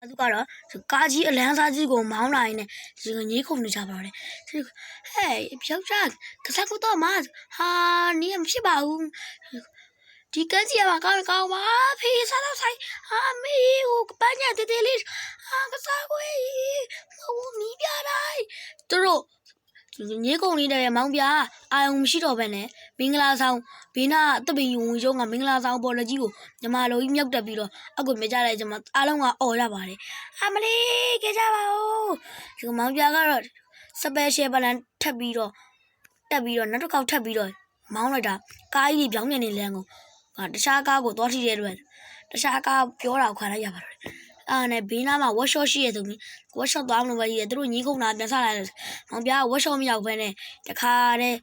သူကတော့ကားကြီးအလန်းစားကြီးကိုမောင်းလာရင်းနဲ့ဒီကညေးခုန်နေကြပါတော့တယ်ဟဲ့ပြောက်ချကစားကတော့မဟာနီးမဖြစ်ပါဘူးဒီကကြီးကကောင်းကောင်းပါဖေးစားတော့ဆိုင်ဟာမေကိုပန်းညတေးသေးလေးဟာကစားခွေးဟိုမီးပြတိုင်းသူတို့ညေးကုန်နေတဲ့မောင်ပြအာယုံမရှိတော့ဘဲနဲ့ မင်္ဂလာဆောင်ဘေးနာတပင်ယုံရုံကမင်္ဂလာဆောင်ပေါ်လက်ကြီးကိုညီမလိုကြီးမြောက်တက်ပြီးတော့အကူမြကြတဲ့ကျွန်မအားလုံးကអော်ရပါတယ်အမလေးကြကြပါဦးဒီမောင်ပြကတော့စပယ်ရှယ်ပလန်ထပ်ပြီးတော့တက်ပြီးတော့နောက်တစ်ခေါက်ထပ်ပြီးတော့မောင်းလိုက်တာကားကြီးပြောင်းနေနေလမ်းကိုဟာတခြားကားကိုသွားထိတဲ့အတွက်တခြားကားပြောတာကိုခံလိုက်ရပါတော့တယ်အာနဲ့ဘေးနားမှာ workshop ရှိရဆိုပြီး workshop သွားမလို့ပဲကြီးတယ်သူတို့ညီးခုံတာပြန်ဆလာတယ်မောင်ပြက workshop မရောက်ဘဲနဲ့တခါတည်း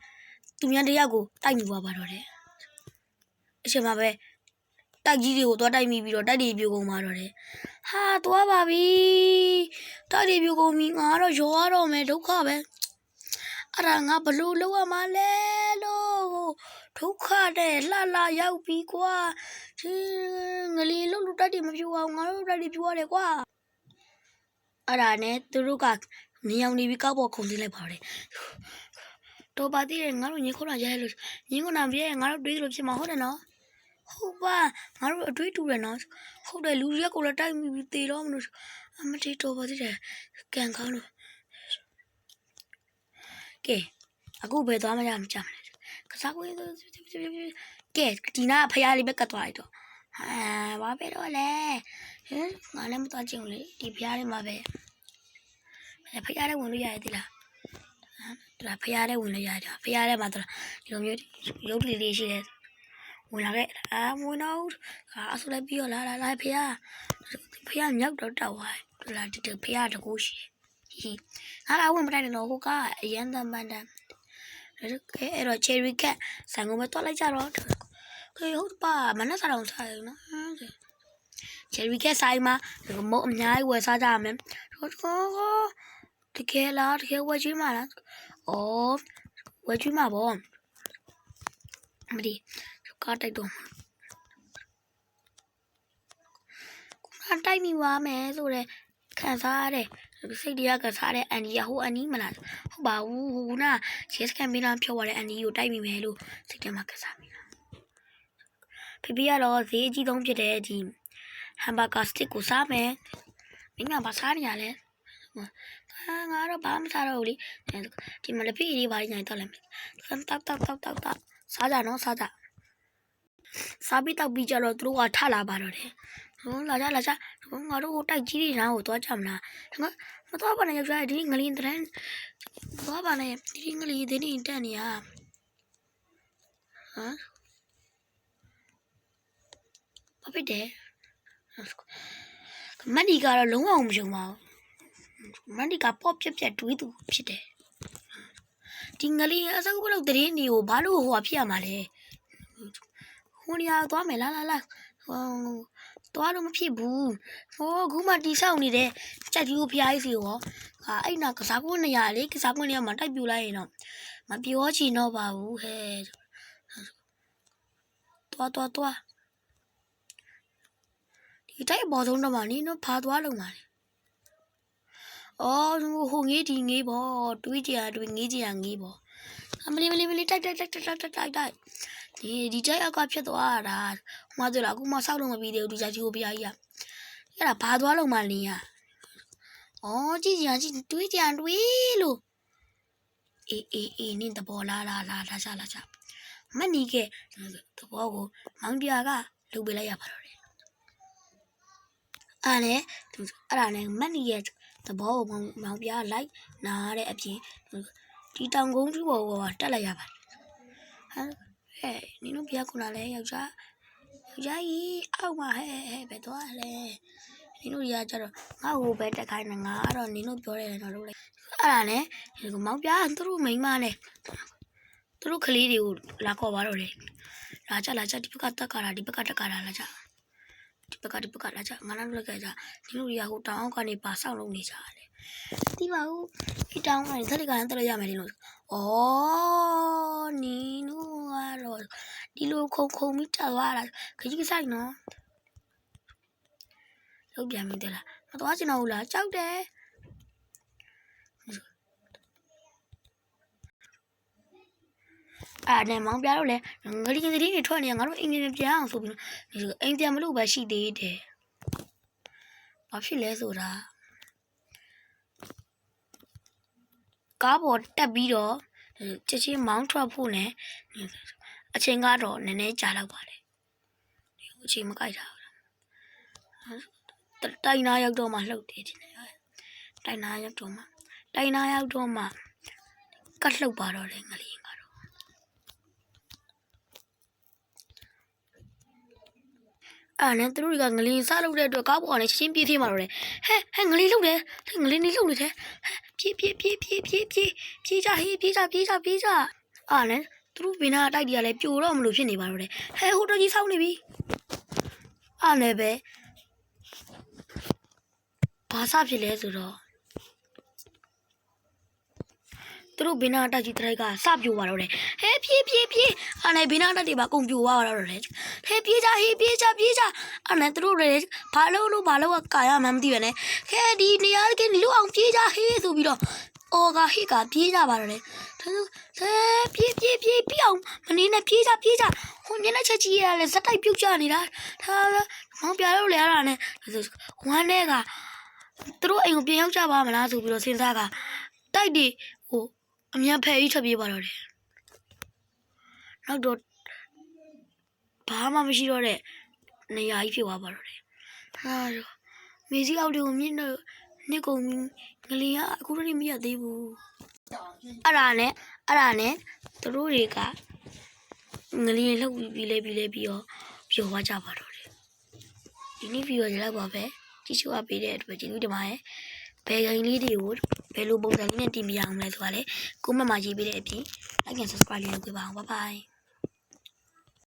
သူများတစ်ယောက်ကိုတိုက်မိသွားပါတော့တယ်အချိန်မှာပဲတိုက်ကြီးတွေကိုသွားတိုက်မိပြီးတော့တိုက်တွေပြိုကုန်ပါတော့တယ်ဟာသွားပါပြီတာဒီပြူကုန်ပြီငါတော့ရောရတော့မယ်ဒုက္ခပဲအဲ့ဒါငါဘလို့လောက်ရမှာလဲလို့ဒုက္ခတဲ့လှလှရောက်ပြီကွာဒီငလီလို့လူတက်တီမပြူအောင်ငါတို့တက်တီပြူရတယ်ကွာအဲ့ဒါနဲ့သူတို့ကနေအောင်နေပြီးကောက်ပေါ်ခုန်သိလိုက်ပါတယ် တော့ပါသေးတယ်ငါတို့ညခုနရရဲလို့ညခုနပြဲငါတို့တွေးလို့ဖြစ်မှာဟုတ်တယ်နော်ဟုတ်ပါငါတို့အတွေးတူတယ်နော်ဟုတ်တယ်လူရက်ကိုလည်းတိုက်မိပြီးတေတော့မလို့အမတီတော်ပါသေးတယ်ကန်ကောင်းလို့ကဲအခုဘယ်သွားမှရမကြမလဲကစားကွေးကဲဒီနာဖရားလေးပဲကတ်သွားလိုက်တော့ဟာဘာပဲတော့လဲဟင်ငါလည်းမသွားချင်ဘူးလေဒီဖရားလေးမှာပဲဖရားလေးဝင်လို့ရတယ်ဒီလား ဟမ်ဒီဖရားလေးဝင်လို့ရတယ်ဖရားလေးမှာတော့ဒီလိုမျိုးရုပ်ကလေးလေးရှိတယ်ဝင်လာခဲ့အာဝင်တော့အာအဆူလိုက်ပြီးတော့လာလာလာဖေရဖေရမြောက်တော့တောက်သွားတယ်လာဒီဖေရတကူရှိဟီငါကဝင်မတိုင်းတော့ဟိုကအရန်တမ်းပန်းတမ်းအဲ့တော့ cherry cat ဆိုင်ကုန်ပဲတွားလိုက်ကြတော့ခေဟုတ်ပါမနဲ့စားတော့စားရနော် cherry cat ဆိုင်မှာမုတ်အများကြီးဝယ်စားကြရမယ်တော့တကယ်လားတကယ်ဝယ်ကြည့်မှာလား ဩဝယ်ကြည့်မှာပေါ့မဒီကားတိုက်တော့မှာခုနတိုက်မိပါမယ်ဆိုတော့ခံစားရတဲ့စိတ်တရားကစားတဲ့အန်ကြီးကဟိုအန်ကြီးမလားဟုတ်ပါဘူးဟိုကရဲစကန်မင်းသားဖြောသွားတဲ့အန်ကြီးကိုတိုက်မိမယ်လို့စိတ်ထဲမှာကစားမိတာဖေဖေကတော့ဈေးအကြီးဆုံးဖြစ်တဲ့ဒီဟမ်ဘာဂါစတစ်ကိုစားမယ်မင်းကဘာစားနေရလဲ အာငါတော့ဘာမှမစားတော့ဘူးလေဒီမှာလက်ဖက်ရည်ပါနေတော့လည်းတောက်တောက်တောက်တောက်တောက်စားကြနော်စားကြစားပြီးတောက်ပြီးကြတော့သူတို့ကထလာပါတော့တယ်ဟိုလာကြလာကြဟိုငါတို့ကိုတိုက်ကြီးတွေနားကိုသွားကြမလားငါမသွားပါနဲ့ယောက်ျားဒီငလင်းတန်းသွားပါနဲ့ဒီငလင်းဒီနေတက်နေရဟမ်ဘာဖြစ်တယ်မန်ဒီကတော့လုံးဝမယုံပါဘူး မန်ဒီကပေါ့ပြက်ပြက်တွေးသူဖြစ်တယ်ဒီငလင်းအစကုတ်လောက်တရင်နေကိုဘာလို့ဟိုဟာဖြစ်ရမှာလဲဟိုနေရာသွားမယ်လာလာလာဟိုသွားလို့မဖြစ်ဘူးဟိုအခုမှတီဆောက်နေတယ်ကြက်ကြီးကိုဖျားကြီးစီရောဟာအဲ့နာကစားကွန်းနေရလေကစားကွန်းနေရမှာတိုက်ပြူလိုက်ရင်တော့မပြောချင်တော့ပါဘူးဟဲ့သွားသွားသွားဒီတိုက်ပေါ်ဆုံးတော့မှနင်းတော့ဖာသွားလုံးပါလေ အော်ဟိုငေးဒီငေးပေါ့တွေးကြရတွေးငေးကြရငေးပေါ့အမလီမလီမလီတိုက်တိုက်တိုက်တိုက်တိုက်တိုက်တိုက် ဒီဒီကြိုက်အောက်ကဖြစ်သွားတာဟိုမှာဆိုလာအခုမှစောက်လို့မပြီးသေးဘူးဒီကြိုက်ကြီးကိုပြားကြီးอ่ะအဲ့ဒါဘာသွားလို့မှလင်းอ่ะဩကြည့်ကြည့်ကြည့်တွေးကြတွေးလို့အေးအေးအေးနင်းတဘောလာလာလာလာချလာချမနီကတဘောကိုမောင်ပြာကလှုပ်ပေးလိုက်ရပါတော့တယ်အဲ့နဲ့အဲ့ဒါနဲ့မနီရဲ့ တဘောကိုမောင်ပြာလိုက်နားတဲ့အပြင်ဒီတောင်ကုန်းကြီးပေါ်ကတက်လိုက်ရပါတယ်ဟမ်ဟဲ့နင်တို့ဘုရားခုနလဲယောက်ျားယောက်ျားကြီးအောက်မှာဟဲ့ဟဲ့ပဲသွားလဲနင်တို့ရကြတော့ငါ့ကိုပဲတက်ခိုင်းနေငါကတော့နင်တို့ပြောတယ်တော့လုပ်လိုက်အဲ့ဒါနဲ့ဒီကမောင်ပြားသူတို့မိန်းမနဲ့သူတို့ကလေးတွေကိုလာခေါ်ပါတော့လေလာကြလာကြဒီဘက်ကတက်ကြတာဒီဘက်ကတက်ကြတာလာကြ ဒီဘက်ကဒီဘက်ကလာကြငါတို့လည်းကြကြနင်တို့ရဟိုတောင်အောက်ကနေပါဆောက်လုပ်နေကြတယ်ဒီပါဦးဒီတောင်ကနေသတိကန်းတက်ရရမယ်လို့ဩနင်တို့ကတော့ဒီလိုခုံခုံပြီးတက်သွားတာခကြီးဆိုင်နော်လုတ်ပြန်ပြီတလားမမသွားချင်တော့ဘူးလားကြောက်တယ် အဲ့ဒါနဲ့မောင်ပြတော့လေငလီငလီတွေထွက်နေငါတို့အိမ်ပြန်ပြန်အောင်ဆိုပြီးတော့အိမ်ပြန်မလို့ပဲရှိသေးတယ်ဘာဖြစ်လဲဆိုတာကားပေါ်တက်ပြီးတော့ချက်ချင်းမောင်းထွက်ဖို့ ਨੇ အချိန်ကတော့နည်းနည်းကြာတော့ပါလေအချိန်မကြိုက်တာတိုင်နာရောက်တော့မှလှုပ်တယ်ဒီနေ့တိုင်နာရောက်တော့မှတိုင်နာရောက်တော့မှကတ်လှုပ်ပါတော့တယ်ငလီကတော့ အဲ့နဲ့သူတို့တွေကငလီစားလုပ်တဲ့အတွက်ကားပေါ်ကနေချင်းပြေးပြေးมาတော့တယ်ဟဲဟဲငလီလှုပ်တယ်ဟဲငလီနေလှုပ်နေတယ်ဟဲပြေးပြေးပြေးပြေးပြေးပြေးပြေးကြဟေးပြေးကြပြေးကြပြေးကြအဲ့နဲ့သူတို့ဘင်းနာတိုက်တွေကလည်းပြိုတော့မလို့ဖြစ်နေပါတော့တယ်ဟဲဟိုတော်ကြီးဆောင်းနေပြီအဲ့နဲ့ပဲဘာစဖြစ်လဲဆိုတော့ သူတို့ဘင်းနာတိုက်ကြီးတရိုက်ကစပြိုသွားတော့တယ်ဟဲပြေးပြေးပြေးအဲ့နဲ့ဘင်းနာတိုက်တွေပါကုန်ပြိုသွားတော့တယ်ဟဲပြေးကြဟေးပြေးကြပြေးကြအဲ့နဲ့သူတို့လည်းဘာလို့လို့ဘာလို့ကကာရမှမသိပဲနဲ့ဟဲဒီနေရာကလူအောင်ပြေးကြဟေးဆိုပြီးတော့အော်ကဟေ့ကပြေးကြပါတော့တယ်သူဟဲပြေးပြေးပြေးပြေးအောင်မနေနဲ့ပြေးကြပြေးကြဟိုမျက်နှာချက်ကြီးရလဲဇက်တိုက်ပြုတ်ကြနေတာဒါမောင်ပြလို့လဲရတာနဲ့ဝမ်းနဲ့ကသူတို့အိမ်ကိုပြန်ရောက်ကြပါမလားဆိုပြီးတော့စဉ်းစားကတိုက်တွေဟို အမြန်ဖယ်ကြီးထွက်ပြေးပါတော့တယ်နောက်တော့ဘာမှမရှိတော့တဲ့နေရာကြီးဖြစ်သွားပါတော့တယ်ဟာမေစီအောက်တွေကိုမြင့်တော့နှစ်ကုန်ငလီကအခုတည်းမရသေးဘူးအဲ့ဒါနဲ့အဲ့ဒါနဲ့သူတို့တွေကငလီလှုပ်ပြီးလဲပြီးလဲပြီးတော့ပြောသွားကြပါတော့တယ်ဒီနေ့ဗီဒီယိုကြလောက်ပါပဲကြည့်ရှုအပ်ပေးတဲ့အတွက်ကျေးဇူးတင်ပါတယ် ဘယ်ဂိမ်းလေးတွေကိုဘယ်လိုပုံစံလေးနဲ့တင်ပြရအောင်လဲဆိုတာလေကိုမမရေးပေးတဲ့အပြင် like and subscribe လေးလုပ်ပေးပါအောင် bye bye